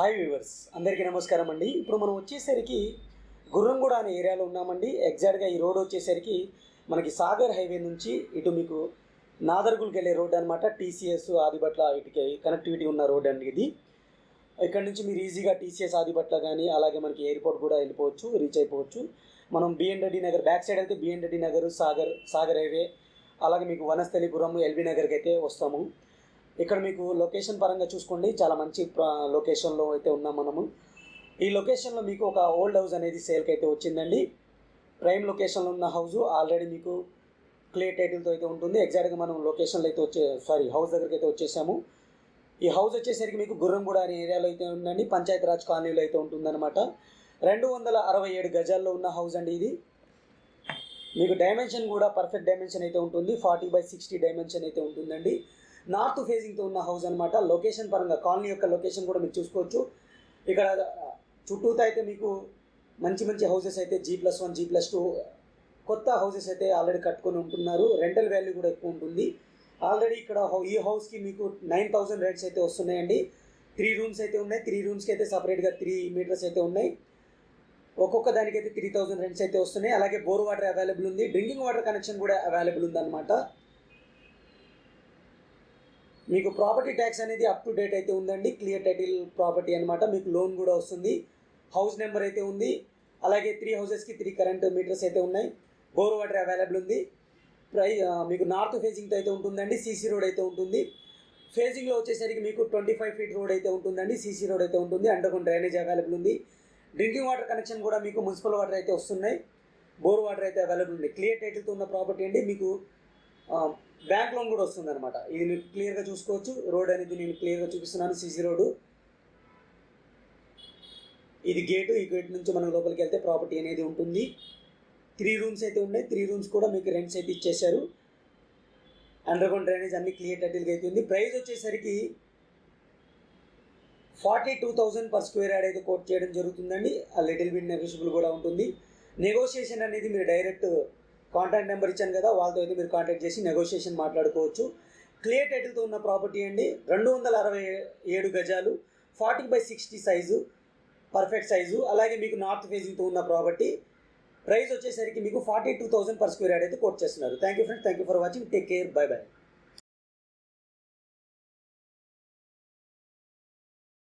Hi viewers అందరికీ నమస్కారం అండి. ఇప్పుడు మనం వచ్చేసరికి గుర్రంగూడ అనే ఏరియాలో ఉన్నామండి. ఎగ్జాక్ట్గా ఈ రోడ్ వచ్చేసరికి మనకి సాగర్ హైవే నుంచి ఇటు మీకు నాదర్గుల్కి వెళ్ళే రోడ్ అనమాట టీసీఎస్ ఆదిబట్ల ఇటుకి కనెక్టివిటీ ఉన్న రోడ్ అండి ఇది. ఇక్కడ నుంచి మీరు ఈజీగా టీసీఎస్ ఆదిబట్ల కానీ అలాగే మనకి ఎయిర్పోర్ట్ కూడా వెళ్ళిపోవచ్చు రీచ్ అయిపోవచ్చు. మనం B N Nagar back side అయితే B N Nagar Sagar Sagar highway అలాగే మీకు వనస్థలిపురం ఎల్బీ నగర్కి అయితే వస్తాము. ఇక్కడ మీకు లొకేషన్ పరంగా చూసుకోండి. చాలా మంచి లొకేషన్లో అయితే ఉన్నాం మనము. ఈ లొకేషన్లో మీకు ఒక ఓల్డ్ హౌస్ అనేది సేల్కి అయితే వచ్చిందండి. ప్రైమ్ లొకేషన్లో ఉన్న హౌస్ ఆల్రెడీ మీకు క్లియర్ టైటిల్తో అయితే ఉంటుంది. ఎగ్జాక్ట్గా మనం లొకేషన్లో అయితే వచ్చే సారీ హౌస్ దగ్గరికి అయితే వచ్చేసాము. ఈ హౌస్ వచ్చేసరికి మీకు గుర్రంగూడ అనే ఏరియాలో అయితే ఉందండి. పంచాయత్ రాజ్ కాలనీలో అయితే ఉంటుందన్నమాట. రెండు వందల అరవై ఏడు గజాల్లో ఉన్న హౌస్ అండి ఇది. మీకు డైమెన్షన్ కూడా పర్ఫెక్ట్ డైమెన్షన్ అయితే ఉంటుంది. ఫార్టీ బై సిక్స్టీ డైమెన్షన్ అయితే ఉంటుందండి. నార్త్ ఫేజింగ్తో ఉన్న హౌస్ అనమాట లొకేషన్ పరంగా కాలనీ యొక్క లొకేషన్ కూడా మీరు చూసుకోవచ్చు. ఇక్కడ చుట్టూతో అయితే మీకు మంచి మంచి హౌసెస్ అయితే G plus one G plus two కొత్త హౌసెస్ అయితే ఆల్రెడీ కట్టుకొని ఉంటున్నారు. రెంటల్ వాల్యూ కూడా ఎక్కువ ఉంటుంది. ఆల్రెడీ ఇక్కడ ఈ హౌస్కి మీకు నైన్ థౌసండ్ రేట్స్ అయితే వస్తున్నాయండి. త్రీ రూమ్స్ అయితే ఉన్నాయి. త్రీ రూమ్స్కి అయితే సపరేట్గా త్రీ మీటర్స్ అయితే ఉన్నాయి. ఒక్కొక్క దానికైతే త్రీ థౌసండ్ రెంట్స్ అయితే వస్తున్నాయి. అలాగే బోర్ వాటర్ అవైలబుల్ ఉంది. డ్రింకింగ్ వాటర్ కనెక్షన్ కూడా అవైలబుల్ ఉందన్నమాట. మీకు ప్రాపర్టీ ట్యాక్స్ అనేది అప్ టు డేట్ అయితే ఉందండి. క్లియర్ టైటిల్ ప్రాపర్టీ అనమాట మీకు లోన్ కూడా వస్తుంది. హౌస్ నెంబర్ అయితే ఉంది. అలాగే త్రీ హౌసెస్కి త్రీ కరెంట్ మీటర్స్ అయితే ఉన్నాయి. బోర్ వాటర్ అవైలబుల్ ఉంది. ప్రై మీకు నార్త్ ఫేజింగ్తో అయితే ఉంటుందండి. సీసీ రోడ్ అయితే ఉంటుంది. ఫేజింగ్లో వచ్చేసరికి మీకు ట్వంటీ ఫైవ్ ఫీట్ రోడ్ అయితే ఉంటుందండి. సీసీ రోడ్ అయితే ఉంటుంది. అండర్గ్రౌండ్ డ్రైనేజ్ అవైలబుల్ ఉంది. డ్రింకింగ్ వాటర్ కనెక్షన్ కూడా మీకు మున్సిపల్ వాటర్ అయితే వస్తున్నాయి. బోర్ వాటర్ అయితే అవైలబుల్ ఉంది. క్లియర్ టైటిల్తో ఉన్న ప్రాపర్టీ అండి. మీకు బ్యాంక్ లోన్ కూడా వస్తుంది అనమాట ఇది నేను క్లియర్గా చూసుకోవచ్చు. రోడ్ అనేది నేను క్లియర్గా చూపిస్తున్నాను. C C road. ఇది గేటు ఈ గేట్ నుంచి మనం లోపలికి వెళ్తే ప్రాపర్టీ అనేది ఉంటుంది. త్రీ రూమ్స్ అయితే ఉన్నాయి. త్రీ రూమ్స్ కూడా మీకు రెంట్స్ అయితే ఇచ్చేశారు. అండర్గ్రౌండ్ డ్రైనేజ్ అన్ని క్లియర్ టైటిల్గా అయితే ఉంది ప్రైస్ వచ్చేసరికి forty two thousand per square yard అయితే కోట్ చేయడం జరుగుతుందండి. ఆ లిటిల్ బిట్ నెగోషియబుల్ కూడా ఉంటుంది. నెగోషియేషన్ అనేది మీరు డైరెక్ట్ కాంటాక్ట్ నెంబర్ ఇచ్చాను కదా వాళ్ళతో అయితే మీరు కాంటాక్ట్ చేసి నెగోషియేషన్ మాట్లాడుకోవచ్చు. క్లియర్ టైటిల్తో ఉన్న ప్రాపర్టీ అండి. రెండు వందల అరవై ఏడు గజాలు. Forty by sixty size. Perfect size అలాగే మీకు నార్త్ ఫేజింగ్తో ఉన్న ప్రాపర్టీ ప్రైస్ వచ్చేసరికి మీకు forty two thousand per square yard అయితే కోట్ చేస్తున్నారు. Thank you friends thank you for watching take care bye bye